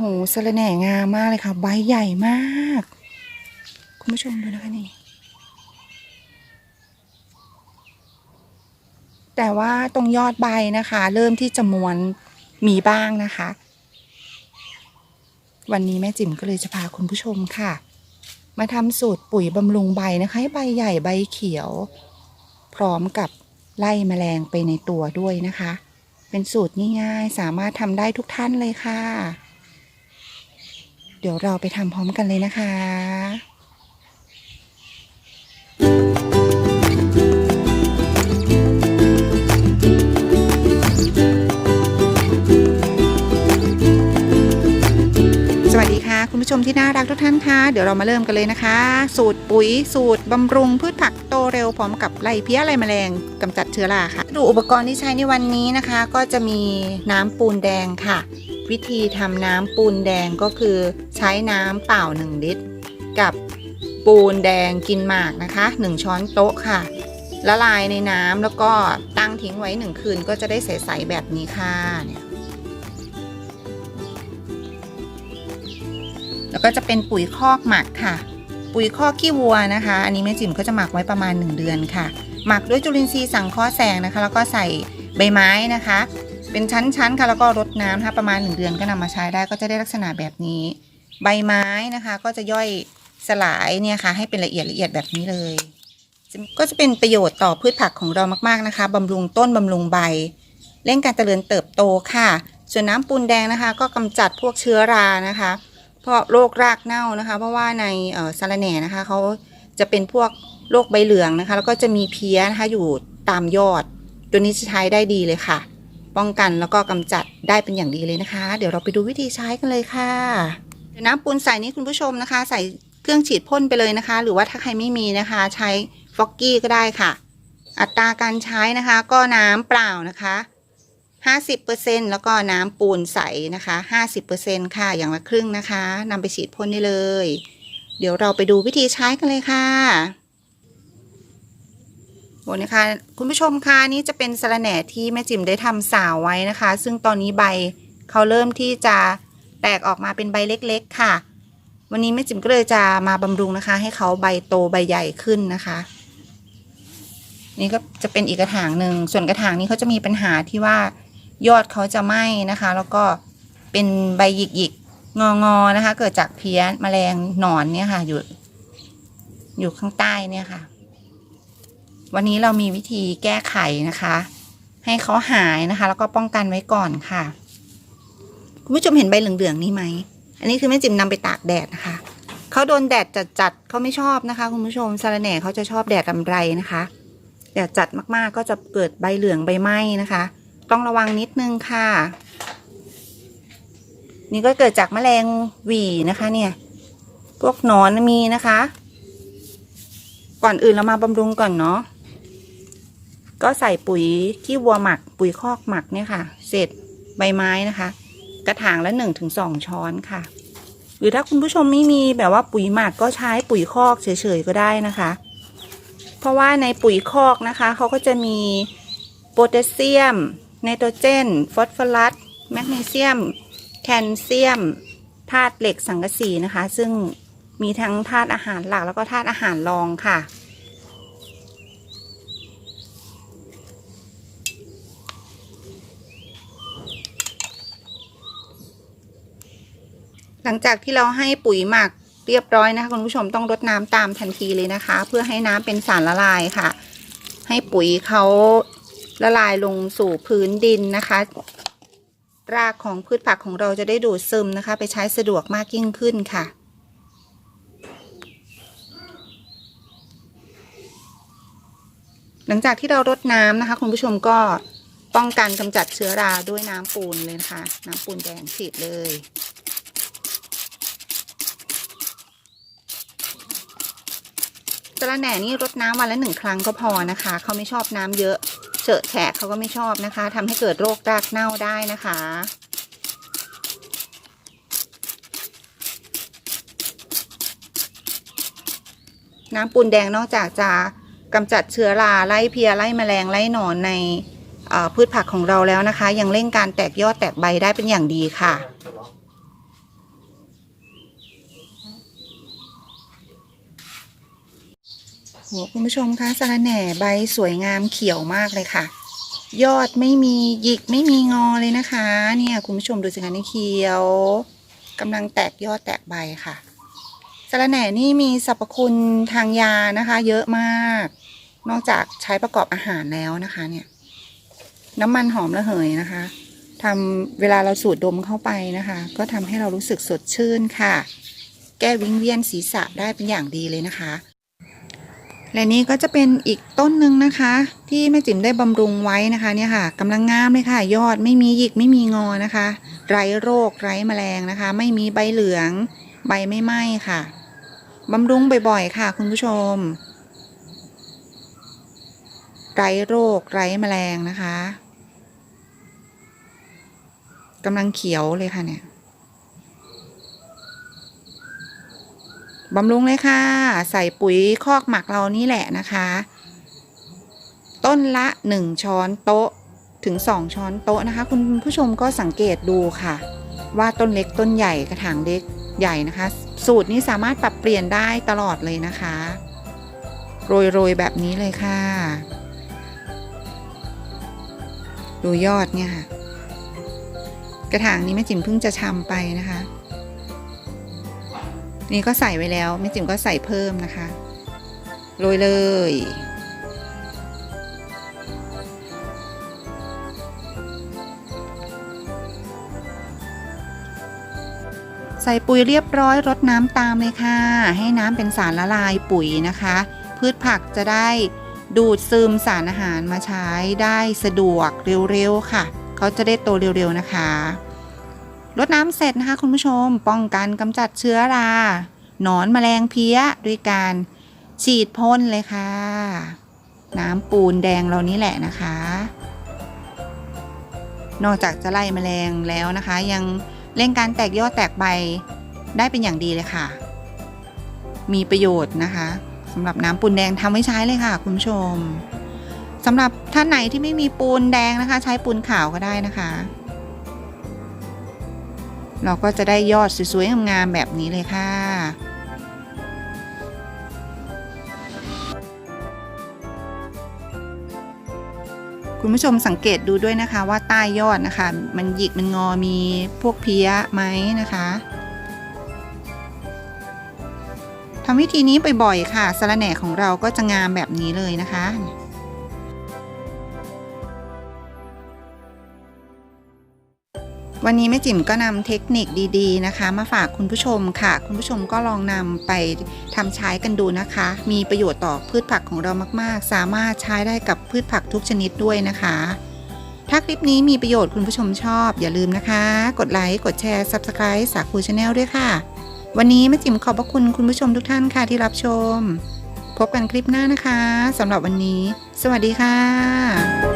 โหสะระแหน่งามมากเลยค่ะ ใบใหญ่มาก คุณผู้ชมดูนะคะนี่ แต่ว่าตรงยอดใบนะคะ เริ่มที่จะม้วนมีบ้างนะคะ วันนี้แม่จิ๋มก็เลยจะพาคุณผู้ชมค่ะ มาทำสูตรปุ๋ยบำรุงใบนะคะ ให้ใบใหญ่ใบเขียว พร้อมกับไล่แมลงไปในตัวด้วยนะคะ เป็นสูตรง่ายๆ สามารถทำได้ทุกท่านเลยค่ะ เดี๋ยวเราไปทำพร้อมกันเลยนะคะสวัสดีค่ะคุณผู้ชมที่น่ารักทุกท่านค่ะเดี๋ยวเรามาเริ่มกันเลยนะคะ สูตรปุ๋ยสูตรบำรุงพืชผักโตเร็วพร้อมกับไล่เพี้ยไล่แมลงกำจัดเชื้อราค่ะ ดูอุปกรณ์ที่ใช้ในวันนี้นะคะ ก็จะมีน้ำปูนแดงค่ะ วิธีทำน้ำปูนแดงก็คือใช้น้ำเปล่า 1 ลิตร กับปูนแดงกินหมากนะคะ 1 ช้อนโต๊ะค่ะ ละลายในน้ำแล้วก็ตั้งทิ้งไว้ 1 คืนก็จะได้ใสๆแบบนี้ค่ะเนี่ยแล้วก็จะเป็นปุ๋ยคอกหมักค่ะ ปุ๋ยคอกขี้วัวนะคะ อันนี้แม่จิ๋มก็จะหมักไว้ประมาณ 1 เดือนค่ะ หมักด้วยจุลินทรีย์สังเคราะห์แสงนะคะ แล้วก็ใส่ใบไม้นะคะ เป็นชั้นๆค่ะแล้วก็รดน้ำนะคะประมาณ 1 เดือนก็นำมาใช้ได้ก็จะได้ลักษณะแบบนี้ ใบไม้นะคะก็จะย่อยสลายเนี่ยค่ะ ให้เป็นละเอียดละเอียดแบบนี้เลย ก็จะเป็นประโยชน์ต่อพืชผักของเรามากๆนะคะบำรุงต้นบำรุงใบ เร่งการเจริญเติบโตค่ะ ส่วนน้ำปูนแดงนะคะ ก็กำจัดพวกเชื้อรานะคะเพราะโรครากเน่านะคะ เพราะว่าในสารแหน่นะคะเขาจะเป็นพวกโรคใบเหลืองนะคะ แล้วก็จะมีเพี้ยนะคะอยู่ตามยอด ตัวนี้จะใช้ได้ดีเลยค่ะ ป้องกันแล้วก็กำจัดได้เป็นอย่างดีเลยนะคะ เดี๋ยวเราไปดูวิธีใช้กันเลยค่ะ เดี๋ยวน้ำปูนใส่นี้คุณผู้ชมนะคะ ใส่เครื่องฉีดพ่นไปเลยนะคะ หรือว่าถ้าใครไม่มีนะคะ ใช้ฟอกกี้ก็ได้ค่ะ อัตราการใช้นะคะ ก็น้ำเปล่านะคะ50%แล้วก็น้ำปูนใสนะคะ 50%ค่ะ อย่างละครึ่งนะคะนำไปฉีดพ่นได้เลย เดี๋ยวเราไปดูวิธีใช้กันเลยค่ะ โนะคะ คุณผู้ชมคะนี่จะเป็นสระแหน่ที่แม่จิ๋มได้ทำสาวไว้นะคะ ซึ่งตอนนี้ใบเขาเริ่มที่จะแตกออกมาเป็นใบเล็กๆค่ะ วันนี้แม่จิ๋มก็เลยจะมาบำรุงนะคะ ให้เขาใบโตใบใหญ่ขึ้นนะคะ นี่ก็จะเป็นอีกกระถางหนึ่งส่วนกระถางนี้เขาจะมีปัญหาที่ว่ายอดเขาจะไหม้นะคะ แล้วก็เป็นใบหยิกหยิกงองอๆนะคะ เกิดจากเพี้ยนแมลงหนอนเนี่ยค่ะ อยู่ อยู่ข้างใต้เนี่ยค่ะ วันนี้เรามีวิธีแก้ไขนะคะ ให้เขาหายนะคะ แล้วก็ป้องกันไว้ก่อนค่ะ คุณผู้ชมเห็นใบเหลืองๆนี่ไหม อันนี้คือแม่จิ๋มนำไปตากแดดนะคะเขาโดนแดดจัดๆเขาไม่ชอบนะคะ คุณผู้ชมสารแหน่เขาจะชอบแดดลำไรนะคะแดดจัดมากๆก็จะเกิดใบเหลืองใบไหม้นะคะ ต้องระวังนิดนึงค่ะ นี่ก็เกิดจากแมลงหวีนะคะ เนี่ย พวกหนอนมีนะคะ ก่อนอื่นเรามาบำรุงก่อนเนาะ ก็ใส่ปุ๋ยที่วัวหมัก ปุ๋ยคอกหมักเนี่ยค่ะเศษใบไม้นะคะ กระถางละหนึ่งถึงสองช้อนค่ะ หรือถ้าคุณผู้ชมไม่มีแบบว่าปุ๋ยหมักก็ใช้ปุ๋ยคอกเฉยๆก็ได้นะคะ เพราะว่าในปุ๋ยคอกนะคะเขาก็จะมีโพแทสเซียมไนโตรเจน ฟอสฟอรัส แมกนีเซียม แคลเซียมธาตุเหล็กสังกะสีนะคะ ซึ่งมีทั้งธาตุอาหารหลักแล้วก็ธาตุอาหารรองค่ะ หลังจากที่เราให้ปุ๋ยหมักเรียบร้อยนะคะคุณผู้ชมต้องรดน้ำตามทันทีเลยนะคะ เพื่อให้น้ำเป็นสารละลายค่ะ ให้ปุ๋ยเขาละลายลงสู่พื้นดินนะคะ รากของพืชผักของเราจะได้ดูดซึมนะคะ ไปใช้สะดวกมากยิ่งขึ้นค่ะหลังจากที่เรารดน้ำนะคะ คุณผู้ชมก็ป้องกันกำจัดเชื้อราด้วยน้ำปูนเลยนะคะ น้ำปูนแดงฉีดเลย สระแหน่นี่รดน้ำวันละหนึ่งครั้งก็พอนะคะ เขาไม่ชอบน้ำเยอะเฉอะแฉะเขาก็ไม่ชอบนะคะทำให้เกิดโรครากเน่าได้นะคะน้ำปูนแดงนอกจากจะกำจัดเชื้อราไล่เพียไล่แมลงไล่หนอนในพืชผักของเราแล้วนะคะ ยังเร่งการแตกยอดแตกใบได้เป็นอย่างดีค่ะ โหคุณผู้ชมคะสะระแหน่ใบสวยงามเขียวมากเลยค่ะ ยอดไม่มีหยิกไม่มีงอเลยนะคะ เนี่ยคุณผู้ชมดูสิคะนี่เขียวกำลังแตกยอดแตกใบค่ะสะระแหน่นี่มีสรรพคุณทางยานะคะ เยอะมาก นอกจากใช้ประกอบอาหารแล้วนะคะเนี่ย น้ำมันหอมระเหยนะคะทำเวลาเราสูดดมเข้าไปนะคะ ก็ทำให้เรารู้สึกสดชื่นค่ะ แก้วิงเวียนศีรษะได้เป็นอย่างดีเลยนะคะ และนี่ก็จะเป็นอีกต้นหนึ่งนะคะ ที่แม่จิ๋มได้บำรุงไว้นะคะเนี่ยค่ะกำลังงามเลยค่ะ ยอดไม่มีหยิกไม่มีงอนะคะ ไร้โรคไร้แมลงนะคะ ไม่มีใบเหลือง ใบไม่ไหม้ค่ะบำรุงบ่อยๆ ค่ะ คุณผู้ชม ไร้โรคไร้แมลงนะคะกำลังเขียวเลยค่ะเนี่ย บำรุงเลยค่ะ ใส่ปุ๋ยคอกหมักเรานี่แหละนะคะ ต้นละหนึ่งช้อนโต๊ะถึงสองช้อนโต๊ะนะคะ คุณผู้ชมก็สังเกตดูค่ะ ว่าต้นเล็กต้นใหญ่กระถางเล็กใหญ่นะคะ สูตรนี้สามารถปรับเปลี่ยนได้ตลอดเลยนะคะ โรยๆแบบนี้เลยค่ะ ดูยอดเนี่ยค่ะ กระถางนี้แม่จิ๋มเพิ่งจะชำไปนะคะ นี่ก็ใส่ไว้แล้วแม่จิ๋มก็ใส่เพิ่มนะคะโรยเลยใส่ปุ๋ยเรียบร้อยรดน้ำตามเลยค่ะ ให้น้ำเป็นสารละลายปุ๋ยนะคะ พืชผักจะได้ดูดซึมสารอาหารมาใช้ได้สะดวกเร็วๆค่ะ เขาจะได้โตเร็วๆนะคะ รดน้ำเสร็จนะคะคุณผู้ชม ป้องกันกำจัดเชื้อรา หนอนแมลงเพี้ยด้วยการฉีดพ่นเลยค่ะ น้ำปูนแดงเรานี่แหละนะคะ นอกจากจะไล่แมลงแล้วนะคะ ยังเร่งการแตกยอดแตกใบได้เป็นอย่างดีเลยค่ะ มีประโยชน์นะคะสำหรับน้ำปูนแดงทำไว้ใช้เลยค่ะ คุณผู้ชมสำหรับท่านไหนที่ไม่มีปูนแดงนะคะ ใช้ปูนขาวก็ได้นะคะ เราก็จะได้ยอดสวยๆงามๆแบบนี้เลยค่ะ คุณผู้ชมสังเกตดูด้วยนะคะว่าใต้ยอดนะคะ มันหยิกมันงอมีพวกเพี้ยไหมนะคะทำวิธีนี้บ่อยๆค่ะสะระแหน่ของเราก็จะงามแบบนี้เลยนะคะ วันนี้แม่จิ๋มก็นำเทคนิคดีๆนะคะ มาฝากคุณผู้ชมค่ะ คุณผู้ชมก็ลองนำไปทำใช้กันดูนะคะ มีประโยชน์ต่อพืชผักของเรามากๆ สามารถใช้ได้กับพืชผักทุกชนิดด้วยนะคะ ถ้าคลิปนี้มีประโยชน์คุณผู้ชมชอบ อย่าลืมนะคะ กดไลค์กดแชร์ Subscribe สาคูชาแนลด้วยค่ะ วันนี้แม่จิ๋มขอบพระคุณคุณผู้ชมทุกท่านค่ะที่รับชม พบกันคลิปหน้านะคะสำหรับวันนี้ สวัสดีค่ะ